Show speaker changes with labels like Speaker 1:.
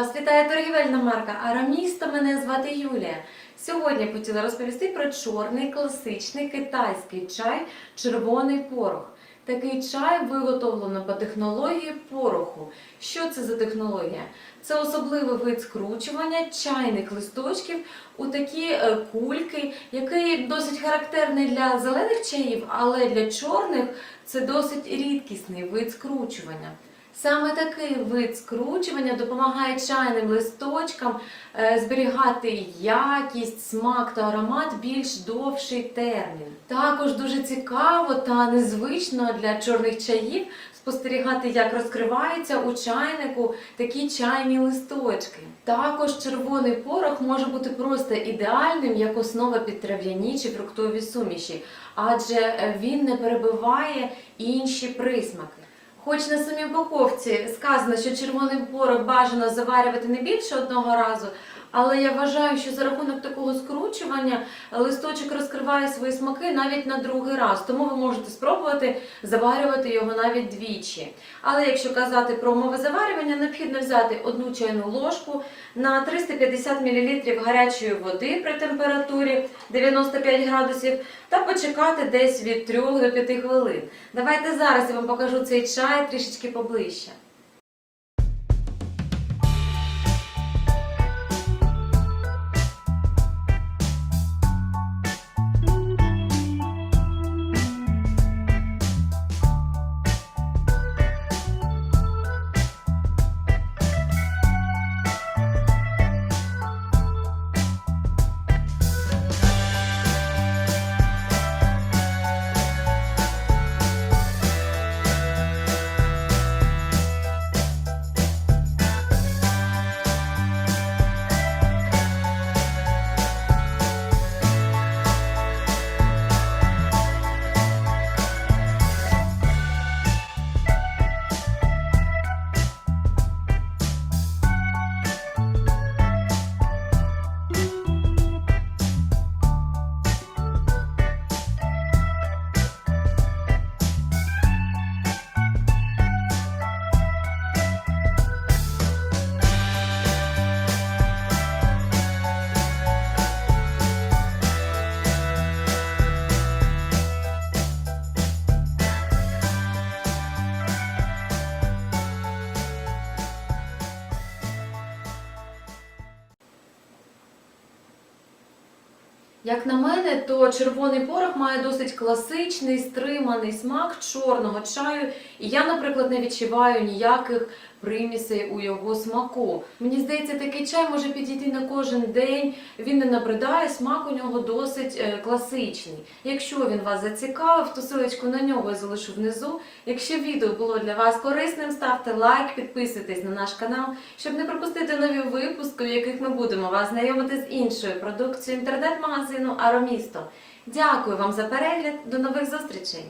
Speaker 1: Вас вітає торгівельна марка Арамісто. Мене звати Юлія. Сьогодні я хотіла розповісти про чорний класичний китайський чай червоний порох. Такий чай виготовлено по технології пороху. Що це за технологія? Це особливий вид скручування чайних листочків у такі е, кульки, який досить характерний для зелених чаїв, але для чорних це досить рідкісний вид скручування. Саме такий вид скручування допомагає чайним листочкам е, зберігати якість, смак та аромат більш довший термін. Також дуже цікаво та незвично для чорних чаїв спостерігати, як розкриваються у чайнику такі чайні листочки. Також червоний порох може бути просто ідеальним як основа під трав'яні чи фруктові суміші, адже е, він не перебиває інші присмаки. Хоч на самій упаковці сказано, що червоний порох бажано заварювати не більше одного разу, але я вважаю, що за рахунок такого скручування листочок розкриває свої смаки навіть на другий раз. Тому ви можете спробувати заварювати його навіть двічі. Але якщо казати про умови заварювання, необхідно взяти одну чайну ложку на 350 мл гарячої води при температурі 95 градусів та почекати десь від 3 до 5 хвилин. Давайте зараз я вам покажу цей чай трішечки поближче. Як на мене, то червоний порох має досить класичний, стриманий смак чорного чаю, і я, наприклад, не відчуваю ніяких примісей у його смаку. Мені здається, такий чай може підійти на кожен день. Він не набридає, смак у нього досить е, класичний. Якщо він вас зацікавив, то силочку на нього я залишу внизу. Якщо відео було для вас корисним, ставте лайк, підписуйтесь на наш канал, щоб не пропустити нові випуски, в яких ми будемо вас знайомити з іншою продукцією інтернет-магазину Аромісто. Дякую вам за перегляд. До нових зустрічей!